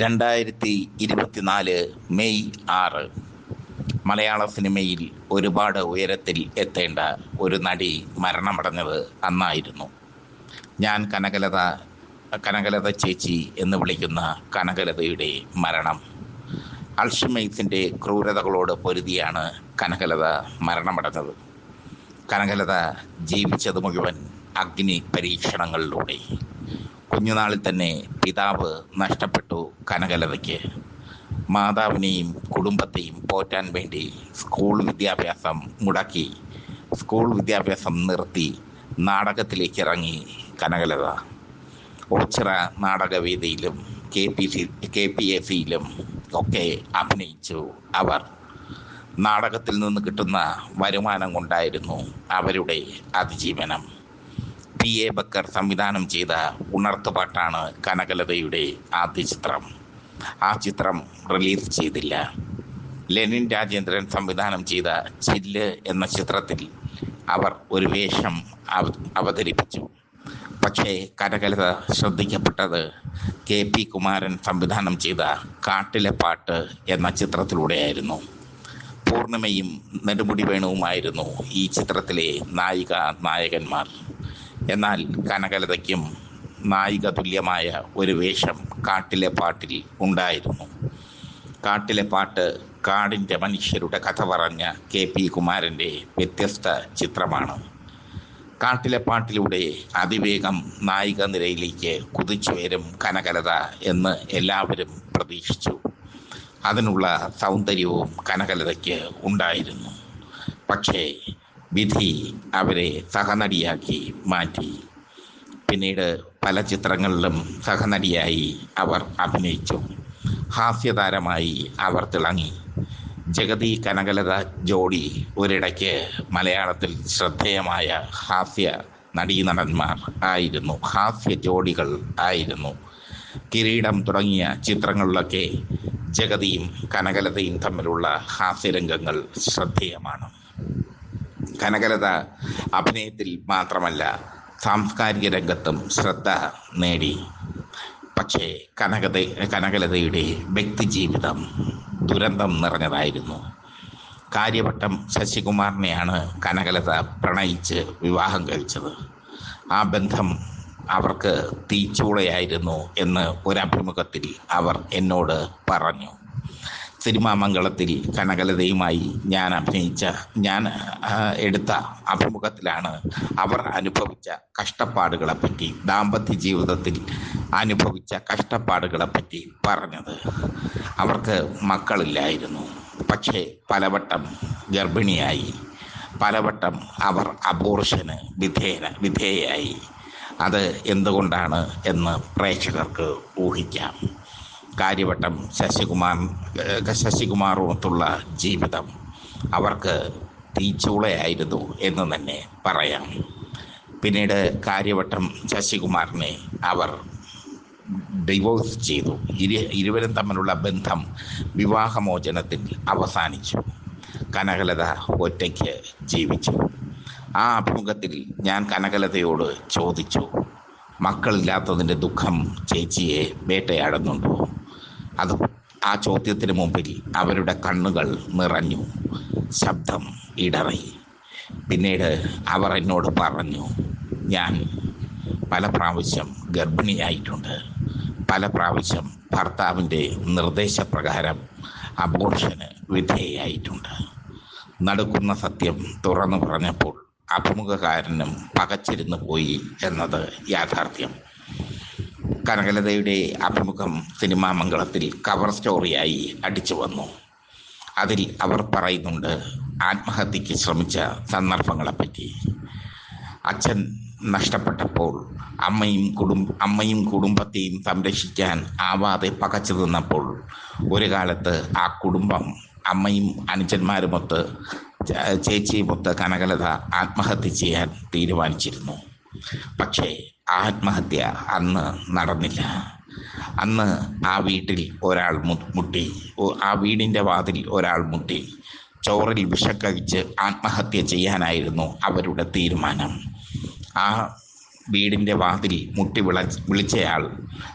രണ്ടായിരത്തി ഇരുപത്തിനാല് മെയ് ആറ്. മലയാള സിനിമയിൽ ഒരുപാട് ഉയരത്തിൽ എത്തേണ്ട ഒരു നടി മരണമടഞ്ഞത് അന്നായിരുന്നു. ഞാൻ കനകലത കനകലത ചേച്ചി എന്ന് വിളിക്കുന്ന കനകലതയുടെ മരണം. അൾഷിമൈസിന്റെ ക്രൂരതകളോട് പൊരുതിയാണ് കനകലത മരണമടഞ്ഞത്. കനകലത ജീവിച്ചത് മുഴുവൻ അഗ്നി പരീക്ഷണങ്ങളിലൂടെ. കുഞ്ഞുനാളിൽ തന്നെ പിതാവ് നഷ്ടപ്പെട്ടു കനകലതയ്ക്ക്. മാതാവിനെയും കുടുംബത്തെയും പോറ്റാൻ വേണ്ടി സ്കൂൾ വിദ്യാഭ്യാസം മുടക്കി. സ്കൂൾ വിദ്യാഭ്യാസം നിർത്തി നാടകത്തിലേക്ക് ഇറങ്ങി Kanakalatha. Ochira നാടകവേദിയിലും K P C K P A സിയിലും ഒക്കെ അഭിനയിച്ചു അവർ. നാടകത്തിൽ നിന്ന് കിട്ടുന്ന വരുമാനം കൊണ്ടായിരുന്നു അവരുടെ അതിജീവനം. പി എ ബക്കർ സംവിധാനം ചെയ്ത ഉണർത്തുപാട്ടാണ് കനകലതയുടെ ആദ്യ ചിത്രം. ആ ചിത്രം റിലീസ് ചെയ്തില്ല. ലെനിൻ രാജേന്ദ്രൻ സംവിധാനം ചെയ്ത ചില്ല് എന്ന ചിത്രത്തിൽ അവർ ഒരു വേഷം അവ- അവതരിപ്പിച്ചു. പക്ഷേ കനകലത ശ്രദ്ധിക്കപ്പെട്ടത് കെ പി കുമാരൻ സംവിധാനം ചെയ്ത കാട്ടിലെ പാട്ട് എന്ന ചിത്രത്തിലൂടെയായിരുന്നു. പൂർണിമയും നെടുമുടി വേണുവുമായിരുന്നു ഈ ചിത്രത്തിലെ നായിക നായകന്മാർ. എന്നാൽ കനകലതയ്ക്കും നായിക തുല്യമായ ഒരു വേഷം കാട്ടിലെ പാട്ടിൽ ഉണ്ടായിരുന്നു. കാട്ടിലെ പാട്ട് കാടിന്റെ മനുഷ്യരുടെ കഥ പറഞ്ഞ കെ പി കുമാരന്റെ വ്യത്യസ്ത ചിത്രമാണ്. കാട്ടിലെ പാട്ടിലൂടെ അതിവേഗം നായിക നിരയിലേക്ക് കുതിച്ചു വരും കനകലത എന്ന് എല്ലാവരും പ്രതീക്ഷിച്ചു. അതിനുള്ള സൗന്ദര്യവും കനകലതയ്ക്ക് ഉണ്ടായിരുന്നു. പക്ഷേ വിധി അവരെ സഹനടിയാക്കി മാറ്റി. പിന്നീട് പല ചിത്രങ്ങളിലും സഹനടിയായി അവർ അഭിനയിച്ചു. ഹാസ്യതാരമായി അവർ തിളങ്ങി. ജഗതി കനകലത ജോഡി ഒരിടയ്ക്ക് മലയാളത്തിൽ ശ്രദ്ധേയമായ ഹാസ്യ നടീനടന്മാർ ആയിരുന്നു. ഹാസ്യ ജോഡികൾ ആയിരുന്നു. കിരീടം തുടങ്ങിയ ചിത്രങ്ങളിലൊക്കെ ജഗതിയും കനകലതയും തമ്മിലുള്ള ഹാസ്യരംഗങ്ങൾ ശ്രദ്ധേയമാണ്. കനകലത അഭിനയത്തിൽ മാത്രമല്ല സാംസ്കാരിക രംഗത്തും ശ്രദ്ധ നേടി. പക്ഷേ കനകത കനകലതയുടെ വ്യക്തിജീവിതം ദുരന്തം നിറഞ്ഞതായിരുന്നു. കാര്യവട്ടം ശശികുമാറിനെയാണ് കനകലത പ്രണയിച്ച് വിവാഹം കഴിച്ചത്. ആ ബന്ധം അവർക്ക് തീച്ചൂളയായിരുന്നു എന്ന് ഒരഭിമുഖത്തിൽ അവർ എന്നോട് പറഞ്ഞു. സിനിമാ മംഗളത്തിൽ കനകലതയുമായി ഞാൻ അഭിനയിച്ച ഞാൻ എടുത്ത അഭിമുഖത്തിലാണ് അവർ അനുഭവിച്ച കഷ്ടപ്പാടുകളെപ്പറ്റി ദാമ്പത്യ ജീവിതത്തിൽ അനുഭവിച്ച കഷ്ടപ്പാടുകളെപ്പറ്റി പറഞ്ഞത്. അവർക്ക് മക്കളില്ലായിരുന്നു. പക്ഷേ പലവട്ടം ഗർഭിണിയായി. പലവട്ടം അവർ അബോർഷന് വിധേയന വിധേയയായി അത് എന്തുകൊണ്ടാണ് എന്ന് പ്രേക്ഷകർക്ക് ഊഹിക്കാം. കാര്യവട്ടം ശശികുമാർ ശശികുമാറുമൊത്തുള്ള ജീവിതം അവർക്ക് തീച്ചൂളയായിരുന്നു എന്ന് തന്നെ പറയാം. പിന്നീട് കാര്യവട്ടം ശശികുമാറിനെ അവർ ഡിവോഴ്സ് ചെയ്തു. ഇരു ഇരുവരും തമ്മിലുള്ള ബന്ധം വിവാഹമോചനത്തിൽ അവസാനിച്ചു. കനകലത ഒറ്റയ്ക്ക് ജീവിച്ചു. ആ അഭിമുഖത്തിൽ ഞാൻ കനകലതയോട് ചോദിച്ചു മക്കളില്ലാത്തതിന്റെ ദുഃഖം ചേച്ചിയെ വേട്ടയാടുന്നുണ്ടോ? അത് ആ ചോദ്യത്തിന് മുമ്പിൽ അവരുടെ കണ്ണുകൾ നിറഞ്ഞു ശബ്ദം ഇടറി. പിന്നീട് അവർ എന്നോട് പറഞ്ഞു ഞാൻ പല പ്രാവശ്യം ഗർഭിണിയായിട്ടുണ്ട്. പല പ്രാവശ്യം ഭർത്താവിന്റെ നിർദ്ദേശപ്രകാരം അബോർഷന് വിധേയായിട്ടുണ്ട് നടക്കുന്ന സത്യം തുറന്നു പറഞ്ഞപ്പോൾ അഭിമുഖകാരനും പകച്ചിരുന്നു പോയി എന്നത് യാഥാർത്ഥ്യം. കനകലതയുടെ അഭിമുഖം സിനിമാ മംഗളത്തിൽ കവർ സ്റ്റോറിയായി അടിച്ചു വന്നു. അതിൽ അവർ പറയുന്നുണ്ട് ആത്മഹത്യക്ക് ശ്രമിച്ച സന്ദർഭങ്ങളെപ്പറ്റി. അച്ഛൻ നഷ്ടപ്പെട്ടപ്പോൾ അമ്മയും കുടും അമ്മയും കുടുംബത്തെയും സംരക്ഷിക്കാൻ ആവാതെ പകച്ചു നിന്നപ്പോൾ ഒരു കാലത്ത് ആ കുടുംബം അമ്മയും അനുജന്മാരുമൊത്ത് ചേച്ചിയുമൊത്ത് കനകലത ആത്മഹത്യ ചെയ്യാൻ തീരുമാനിച്ചിരുന്നു. പക്ഷേ ആത്മഹത്യ അന്ന് നടന്നില്ല. അന്ന് ആ വീട്ടിൽ ഒരാൾ മുട്ടി. ആ വീടിന്റെ വാതിൽ ഒരാൾ മുട്ടി. ചോറിൽ വിഷക്കഴിച്ച് ആത്മഹത്യ ചെയ്യാനായിരുന്നു അവരുടെ തീരുമാനം. ആ വീടിന്റെ വാതിൽ മുട്ടി വിള വിളിച്ചയാൾ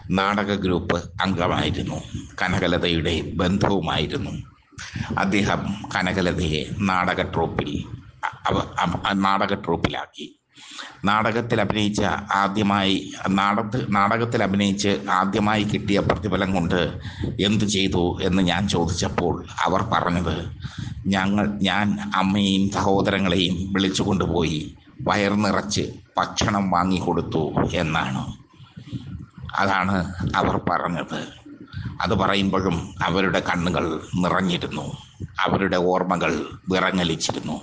നാടക ഗ്രൂപ്പ് അംഗമായിരുന്നു. കനകലതയുടെ ബന്ധുവുമായിരുന്നു. അദ്ദേഹം കനകലതയെ നാടക ട്രൂപ്പിൽ നാടക ട്രൂപ്പിലാക്കി. നാടകത്തിൽ അഭിനയിച്ച ആദ്യമായി നാടക നാടകത്തിൽ അഭിനയിച്ച് ആദ്യമായി കിട്ടിയ പ്രതിഫലം കൊണ്ട് എന്തു ചെയ്തു എന്ന് ഞാൻ ചോദിച്ചപ്പോൾ അവർ പറഞ്ഞത് ഞങ്ങൾ ഞാൻ അമ്മയും സഹോദരങ്ങളെയും വിളിച്ചു കൊണ്ടുപോയി വയർ നിറച്ച് ഭക്ഷണം വാങ്ങിക്കൊടുത്തു എന്നാണ്. അതാണ് അവർ പറഞ്ഞത്. അത് പറയുമ്പോഴും അവരുടെ കണ്ണുകൾ നിറഞ്ഞിരുന്നു. അവരുടെ ഓർമ്മകൾ വിറങ്ങലിച്ചിരുന്നു.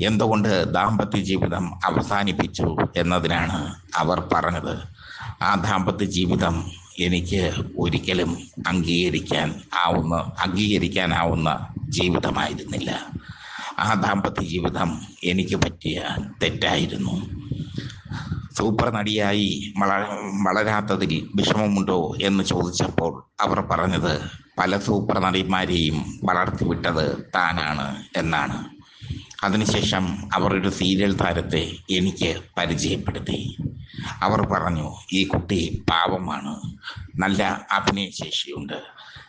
എന്തുകൊണ്ട് ദാമ്പത്യ ജീവിതം അവസാനിപ്പിച്ചു എന്നതിനാണ് അവർ പറഞ്ഞത്. ആ ദാമ്പത്യ ജീവിതം എനിക്ക് ഒരിക്കലും അംഗീകരിക്കാൻ ആവുന്ന അംഗീകരിക്കാനാവുന്ന ജീവിതമായിരുന്നില്ല. ആ ദാമ്പത്യ ജീവിതം എനിക്ക് പറ്റിയ തെറ്റായിരുന്നു. സൂപ്പർ നടിയായി വള വളരാത്തതിൽ വിഷമമുണ്ടോ എന്ന് ചോദിച്ചപ്പോൾ അവർ പറഞ്ഞത് പല സൂപ്പർ നടിമാരെയും വളർത്തിവിട്ടത് താനാണ് എന്നാണ്. അതിനുശേഷം അവർ ഒരു സീരിയൽ താരത്തെ എനിക്ക് പരിചയപ്പെടുത്തി. അവർ പറഞ്ഞു ഈ കുട്ടി പാവമാണ്. നല്ല അഭിനയശേഷിയുണ്ട്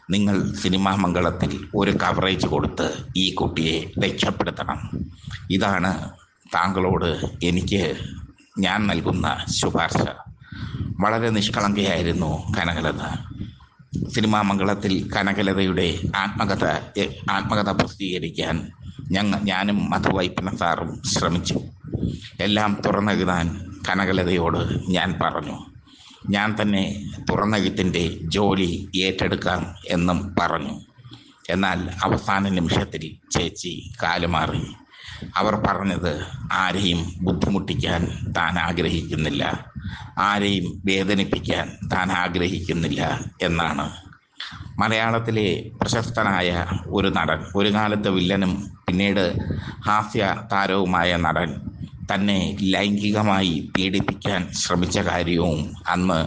നിങ്ങൾ സിനിമാ മംഗളത്തിൽ ഒരു കവറേജ് കൊടുത്ത് ഈ കുട്ടിയെ രക്ഷപ്പെടുത്തണം. ഇതാണ് താങ്കളോട് എനിക്ക് ഞാൻ നൽകുന്ന ശുപാർശ. വളരെ നിഷ്കളങ്കയായിരുന്നു കനകലത. സിനിമാ മംഗളത്തിൽ കനകലതയുടെ ആത്മകഥ ആത്മകഥ പ്രസിദ്ധീകരിക്കാൻ ഞങ്ങൾ ഞാനും മധുവൈപ്പന സാറും ശ്രമിച്ചു. എല്ലാം തുറന്നെഴുതാൻ കനകലതയോട് ഞാൻ പറഞ്ഞു ഞാൻ തന്നെ തുറന്നെഴുത്തിന്റെ ജോലി ഏറ്റെടുക്കാം എന്നും പറഞ്ഞു. എന്നാൽ അവസാന നിമിഷത്തിൽ ചേച്ചി കാലുമാറി. അവർ പറഞ്ഞത് ആരെയും ബുദ്ധിമുട്ടിക്കാൻ താൻ ആഗ്രഹിക്കുന്നില്ല ആരെയും വേദനിപ്പിക്കാൻ താൻ ആഗ്രഹിക്കുന്നില്ല എന്നാണ്. മലയാളത്തിലെ പ്രശസ്തനായ ഒരു നടൻ ഒരു കാലത്ത് വില്ലനും പിന്നീട് ഹാസ്യ താരവുമായ നടൻ തന്നെ ലൈംഗികമായി പീഡിപ്പിക്കാൻ ശ്രമിച്ച കാര്യവും അന്ന്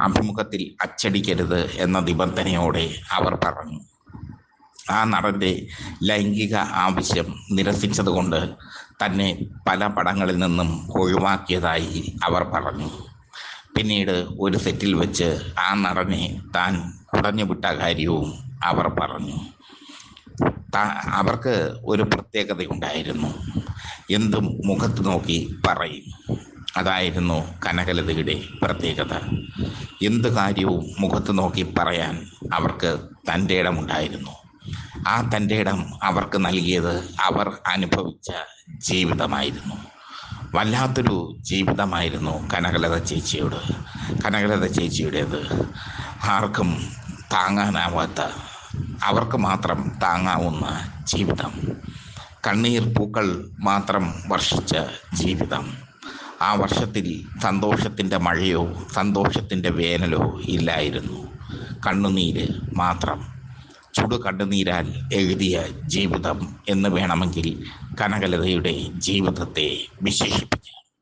അഭിമുഖത്തിൽ അച്ചടിക്കരുത് എന്ന നിബന്ധനയോടെ അവർ പറഞ്ഞു. ആ നടന്റെ ലൈംഗിക ആവശ്യം നിരസിച്ചതുകൊണ്ട് തന്നെ പല പടങ്ങളിൽ നിന്നും ഒഴിവാക്കിയതായി അവർ പറഞ്ഞു. പിന്നീട് ഒരു സെറ്റിൽ വെച്ച് ആ നടനെ താൻ കുടഞ്ഞുവിട്ട കാര്യവും അവർ പറഞ്ഞു. അവർക്ക് ഒരു പ്രത്യേകതയുണ്ടായിരുന്നു. എന്തും മുഖത്ത് നോക്കി പറയും. അതായിരുന്നു കനകലതയുടെ പ്രത്യേകത. എന്ത് കാര്യവും മുഖത്ത് നോക്കി പറയാൻ അവർക്ക് തന്റെ ഇടമുണ്ടായിരുന്നു. ആ തന്റെ ഇടം അവർക്ക് നൽകിയത് അവർ അനുഭവിച്ച ജീവിതമായിരുന്നു. വല്ലാത്തൊരു ജീവിതമായിരുന്നു കനകലത ചേച്ചിയോട്. കനകലത ചേച്ചിയുടേത്. ആർക്കും താങ്ങാനാവാത്ത അവർക്ക് മാത്രം താങ്ങാവുന്ന ജീവിതം. കണ്ണീർ പൂക്കൾ മാത്രം വർഷിച്ച ജീവിതം. ആ വർഷത്തിൽ സന്തോഷത്തിന്റെ മഴയോ സന്തോഷത്തിന്റെ വേനലോ ഇല്ലായിരുന്നു. കണ്ണുനീര് മാത്രം. ചുടു കണ്ണുനീരാൽ എഴുതിയ ജീവിതം എന്ന് വേണമെങ്കിൽ കനകലതയുടെ ജീവിതത്തെ വിശേഷിപ്പിക്കാം.